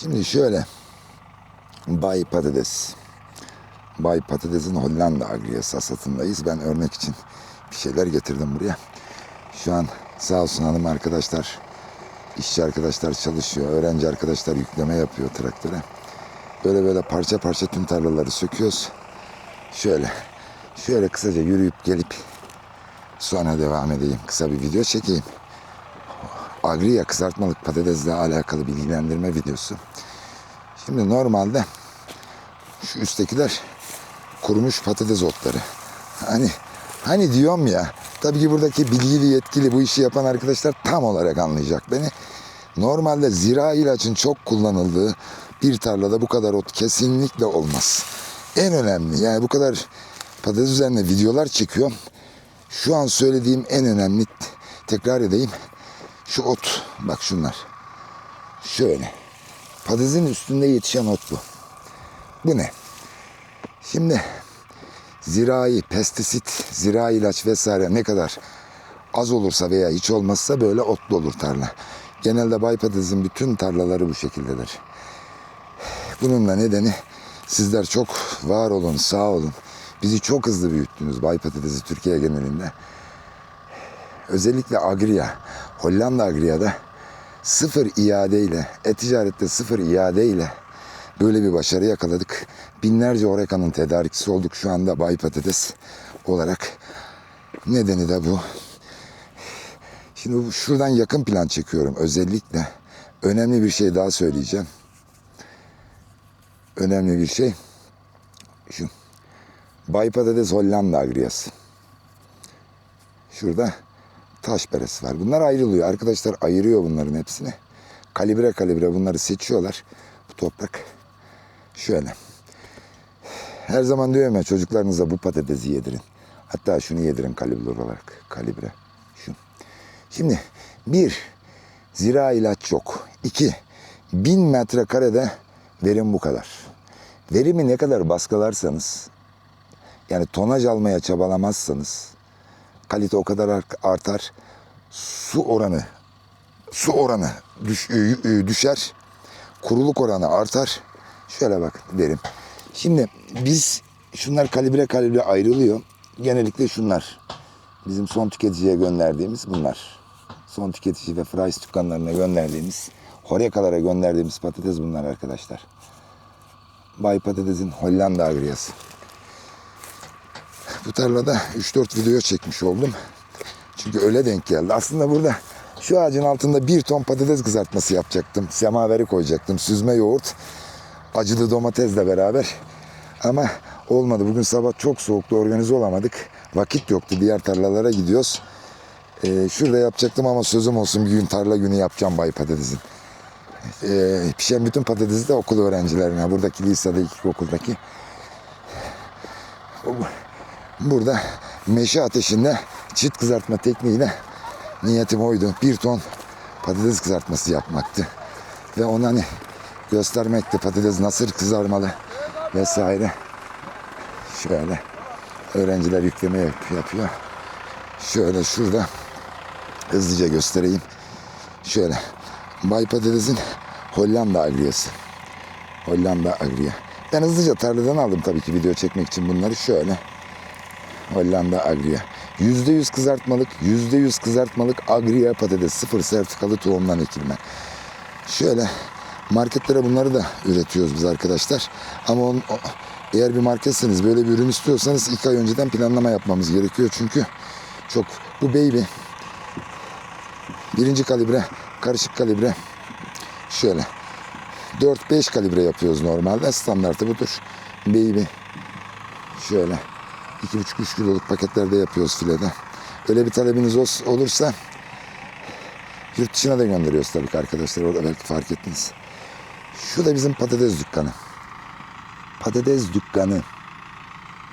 Şimdi şöyle. Bay Patates. Bay Patates'in Hollanda Agriyası hasatındayız. Ben örnek için bir şeyler getirdim buraya. Şu an sağ olsun hanım arkadaşlar, işçi arkadaşlar çalışıyor. Öğrenci arkadaşlar yükleme yapıyor traktöre. Böyle böyle parça parça tüm tarlaları söküyoruz. Şöyle, şöyle kısaca yürüyüp gelip sonra devam edeyim. Kısa bir video çekeyim. Agriya kızartmalık patatesle alakalı bilgilendirme videosu. Şimdi normalde şu üsttekiler kurumuş patates otları. Hani hani diyorum ya tabii ki buradaki bilgili yetkili bu işi yapan arkadaşlar tam olarak anlayacak beni. Normalde zira ilacın çok kullanıldığı bir tarlada bu kadar ot kesinlikle olmaz. En önemli yani bu kadar patates üzerine videolar çekiyorum. Şu an söylediğim en önemli tekrar edeyim. Şu ot bak şunlar. Şöyle. Patatesin üstünde yetişen ot bu. Bu ne? Şimdi zirai, pestisit, zirai ilaç vesaire ne kadar az olursa veya hiç olmazsa böyle otlu olur tarla. Genelde bay patatesin bütün tarlaları bu şekildedir. Bunun nedeni sizler çok var olun, sağ olun. Bizi çok hızlı büyüttünüz bay patatesi Türkiye genelinde. Özellikle Agria, Hollanda Agria'da sıfır iadeyle, e-ticarette sıfır iadeyle böyle bir başarı yakaladık. Binlerce Oreka'nın tedarikçisi olduk şu anda Bay Patates olarak. Nedeni de bu. Şimdi şuradan yakın plan çekiyorum özellikle. Önemli bir şey daha söyleyeceğim. Önemli bir şey. Şu. Bay Patates Hollanda Agriası. Şurada taş beresi var. Bunlar ayrılıyor. Arkadaşlar ayırıyor bunların hepsini. Kalibre kalibre bunları seçiyorlar. Bu toprak şöyle. Her zaman diyorum ya çocuklarınıza bu patatesi yedirin. Hatta şunu yedirin kalibre olarak. Kalibre. Şu. Şimdi bir, zira ilaç yok. İki, bin metrekarede verim bu kadar. Verimi ne kadar baskılarsanız, yani tonaj almaya çabalamazsanız, kalite o kadar ar- artar. Su oranı, su oranı düş- ü- ü- düşer. Kuruluk oranı artar. Şöyle bak verim. Şimdi biz şunlar kalibre kalibre ayrılıyor. Genellikle şunlar. Bizim son tüketiciye gönderdiğimiz bunlar. Son tüketici ve fries dükkanlarına gönderdiğimiz, Horeca'lara gönderdiğimiz patates bunlar arkadaşlar. Bay Patates'in Hollanda agriyası. Bu tarlada 3-4 video çekmiş oldum. Çünkü öyle denk geldi. Aslında burada şu ağacın altında bir ton patates kızartması yapacaktım. Semaveri koyacaktım. Süzme yoğurt, acılı domatesle beraber. Ama olmadı. Bugün sabah çok soğuktu. Organize olamadık. Vakit yoktu. Diğer tarlalara gidiyoruz. Ee, şurada yapacaktım ama sözüm olsun bir gün tarla günü yapacağım bay patatesin. Ee, pişen bütün patatesi de okul öğrencilerine. Buradaki lisede, ilkokuldaki. Burada meşe ateşinde çit kızartma tekniğiyle niyetim oydu. Bir ton patates kızartması yapmaktı. Ve ona hani göstermekti patates nasıl kızarmalı vesaire. Şöyle öğrenciler yükleme yap- yapıyor. Şöyle şurada hızlıca göstereyim. Şöyle Bay Patates'in Hollanda agriyası. Hollanda agriya. Ben hızlıca tarladan aldım tabii ki video çekmek için bunları şöyle. Hollanda Agria. %100 kızartmalık, %100 kızartmalık Agria patates. Sıfır sertifikalı tohumdan ekilme. Şöyle marketlere bunları da üretiyoruz biz arkadaşlar. Ama on, o- eğer bir marketseniz böyle bir ürün istiyorsanız iki ay önceden planlama yapmamız gerekiyor. Çünkü çok bu baby birinci kalibre karışık kalibre şöyle 4-5 kalibre yapıyoruz normalde. Standartı budur. Baby şöyle 2,5-3 kiloluk paketlerde yapıyoruz filede. Öyle bir talebiniz ol- olursa yurt dışına da gönderiyoruz tabii ki arkadaşlar. Orada belki fark ettiniz. Şu da bizim patates dükkanı. Patates dükkanı.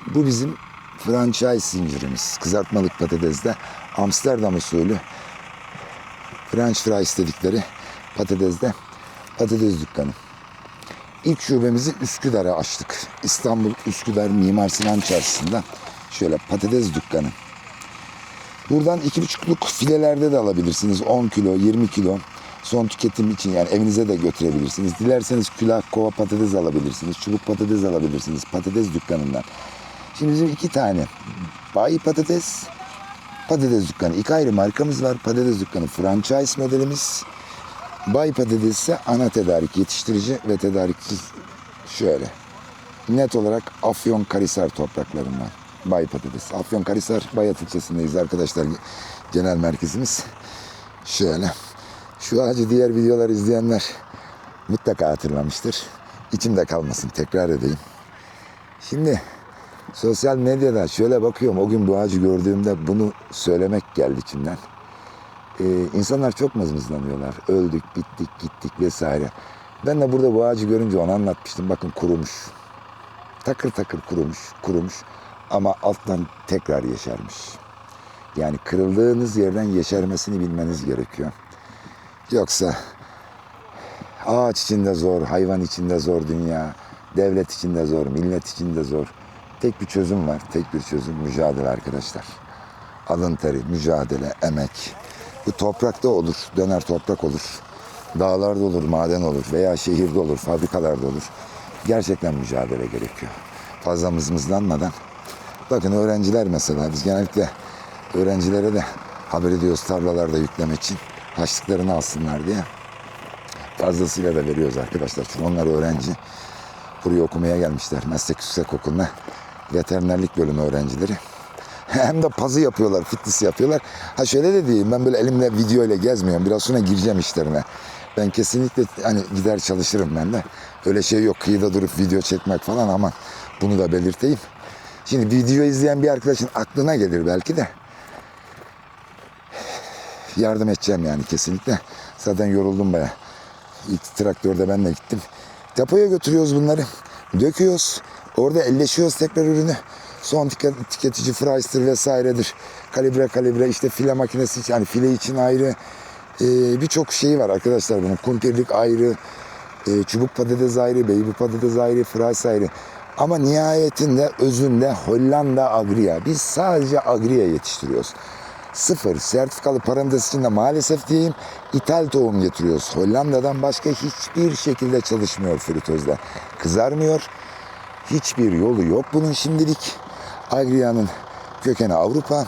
Bu bizim franchise zincirimiz. Kızartmalık patatesde Amsterdam usulü French fries dedikleri patatesde patates dükkanı. İlk şubemizi Üsküdar'a açtık. İstanbul Üsküdar Mimar Sinan Çarşısı'nda şöyle patates dükkanı. Buradan iki buçukluk filelerde de alabilirsiniz. 10 kilo, 20 kilo. Son tüketim için yani evinize de götürebilirsiniz. Dilerseniz külah kova patates alabilirsiniz. Çubuk patates alabilirsiniz patates dükkanından. Şimdi bizim iki tane bayi patates, patates dükkanı. İki ayrı markamız var. Patates dükkanı franchise modelimiz. Bay patates ise ana tedarik yetiştirici ve tedarikçi şöyle. Net olarak Afyon Karahisar topraklarından. Bay patates. Afyon Karahisar Bayat ilçesindeyiz arkadaşlar. Genel merkezimiz. Şöyle. Şu ağacı diğer videolar izleyenler mutlaka hatırlamıştır. İçimde kalmasın tekrar edeyim. Şimdi sosyal medyada şöyle bakıyorum o gün bu ağacı gördüğümde bunu söylemek geldi içimden. Ee, insanlar çok mızmızlanıyorlar. Öldük, bittik, gittik vesaire. Ben de burada bu ağacı görünce onu anlatmıştım. Bakın kurumuş. Takır takır kurumuş, kurumuş. Ama alttan tekrar yeşermiş. Yani kırıldığınız yerden yeşermesini bilmeniz gerekiyor. Yoksa ağaç içinde zor, hayvan içinde zor dünya, devlet içinde zor, millet içinde zor. Tek bir çözüm var, tek bir çözüm mücadele arkadaşlar. Alın teri, mücadele, emek. Bu toprakta olur, döner toprak olur. Dağlarda olur, maden olur veya şehirde olur, fabrikalarda olur. Gerçekten mücadele gerekiyor. Fazla mızmızlanmadan. Bakın öğrenciler mesela biz genellikle öğrencilere de haber ediyoruz tarlalarda yükleme için. Haçlıklarını alsınlar diye. Fazlasıyla da veriyoruz arkadaşlar. Çünkü onlar öğrenci. Buraya okumaya gelmişler. Meslek yüksek okuluna. Veterinerlik bölümü öğrencileri. Hem de pazı yapıyorlar, fitness yapıyorlar. Ha şöyle de diyeyim ben böyle elimle video ile gezmiyorum. Biraz sonra gireceğim işlerine. Ben kesinlikle hani gider çalışırım ben de. Öyle şey yok kıyıda durup video çekmek falan aman bunu da belirteyim. Şimdi video izleyen bir arkadaşın aklına gelir belki de. Yardım edeceğim yani kesinlikle. Zaten yoruldum baya. İlk traktörde ben de gittim. Depoya götürüyoruz bunları. Döküyoruz. Orada elleşiyoruz tekrar ürünü. Son tüket- tüketici Freyster vesairedir. Kalibre kalibre işte file makinesi için hani file için ayrı e, birçok şey var arkadaşlar bunun. Kumpirlik ayrı, e, çubuk patates ayrı, baby patates ayrı, fries ayrı. Ama nihayetinde özünde Hollanda Agria. Biz sadece Agria yetiştiriyoruz. Sıfır sertifikalı parantez içinde maalesef diyeyim ithal tohum getiriyoruz. Hollanda'dan başka hiçbir şekilde çalışmıyor fritözde. Kızarmıyor. Hiçbir yolu yok bunun şimdilik. Agria'nın kökeni Avrupa.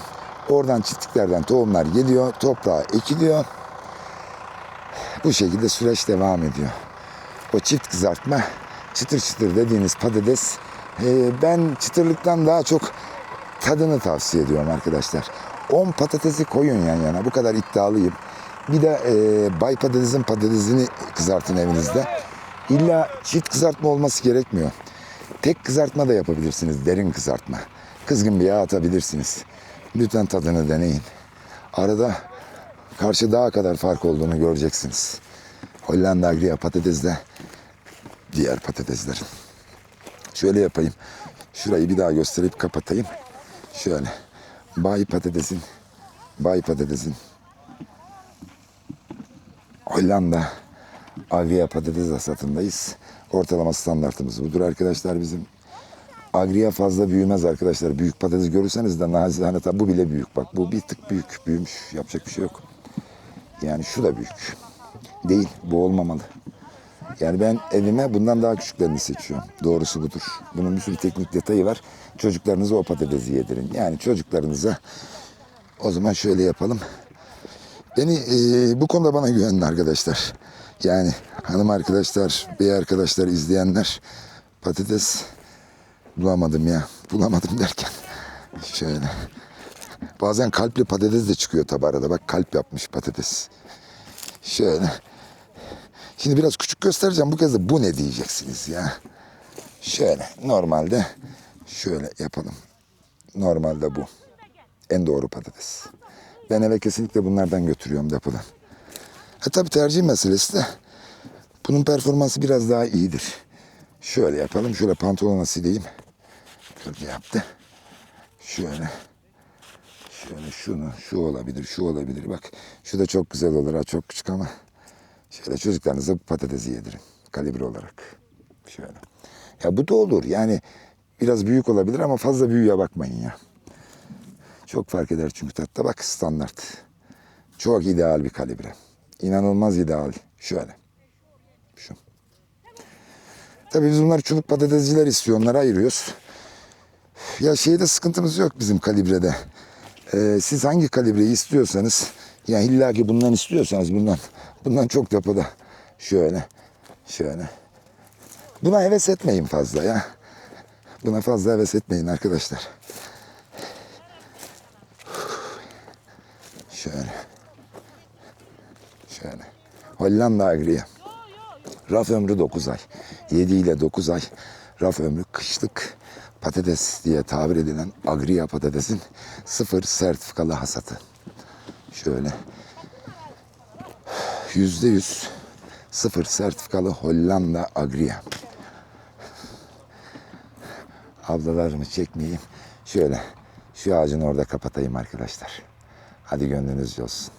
Oradan çiftliklerden tohumlar geliyor. Toprağa ekiliyor. Bu şekilde süreç devam ediyor. O çift kızartma çıtır çıtır dediğiniz patates e, ben çıtırlıktan daha çok tadını tavsiye ediyorum arkadaşlar. 10 patatesi koyun yan yana bu kadar iddialıyım. Bir de e, bay patatesin patatesini kızartın evinizde. İlla çift kızartma olması gerekmiyor. Tek kızartma da yapabilirsiniz derin kızartma. Kızgın bir yağ atabilirsiniz. Lütfen tadını deneyin. Arada karşı dağa kadar fark olduğunu göreceksiniz. Hollanda Agria patatesle diğer patateslerin. Şöyle yapayım. Şurayı bir daha gösterip kapatayım. Şöyle. Bay patatesin bay patatesin Hollanda Agria patates hasatındayız. Ortalama standartımız budur arkadaşlar bizim. Agria fazla büyümez arkadaşlar. Büyük patates görürseniz de nazihane tabi bu bile büyük. Bak bu bir tık büyük. Büyümüş. Yapacak bir şey yok. Yani şu da büyük. Değil. Bu olmamalı. Yani ben evime bundan daha küçüklerini seçiyorum. Doğrusu budur. Bunun bir sürü teknik detayı var. Çocuklarınıza o patatesi yedirin. Yani çocuklarınıza o zaman şöyle yapalım. Beni e, bu konuda bana güvenin arkadaşlar. Yani hanım arkadaşlar, bey arkadaşlar, izleyenler patates bulamadım ya. Bulamadım derken şöyle. Bazen kalpli patates de çıkıyor tabi arada. Bak kalp yapmış patates. Şöyle. Şimdi biraz küçük göstereceğim. Bu kez de bu ne diyeceksiniz ya. Şöyle normalde şöyle yapalım. Normalde bu. En doğru patates. Ben eve kesinlikle bunlardan götürüyorum depodan. Ha tabii tercih meselesi de bunun performansı biraz daha iyidir. Şöyle yapalım. Şöyle pantolona sileyim. Kırdı yaptı. Şöyle. Şöyle şunu, şu olabilir, şu olabilir. Bak şu da çok güzel olur ha. Çok küçük ama. Şöyle çocuklarınıza patatesi yedirin. Kalibre olarak. Şöyle. Ya bu da olur. Yani biraz büyük olabilir ama fazla büyüğe bakmayın ya. Çok fark eder çünkü tatta. Bak standart. Çok ideal bir kalibre. inanılmaz ideal. Şöyle. Şu. Tabii biz bunları çubuk patatesciler istiyor. Onları ayırıyoruz. Ya şeyde sıkıntımız yok bizim kalibrede. Ee, siz hangi kalibreyi istiyorsanız yani illa ki bundan istiyorsanız bundan bundan çok depoda. Şöyle. Şöyle. Buna heves etmeyin fazla ya. Buna fazla heves etmeyin arkadaşlar. Şöyle. Şöyle. Hollanda Agriye. Raf ömrü 9 ay. 7 ile 9 ay raf ömrü kışlık patates diye tabir edilen Agria patatesin sıfır sertifikalı hasatı. Şöyle. Yüzde yüz sıfır sertifikalı Hollanda Agria. Ablalarımı çekmeyeyim. Şöyle şu ağacın orada kapatayım arkadaşlar. Hadi gönlünüzce olsun.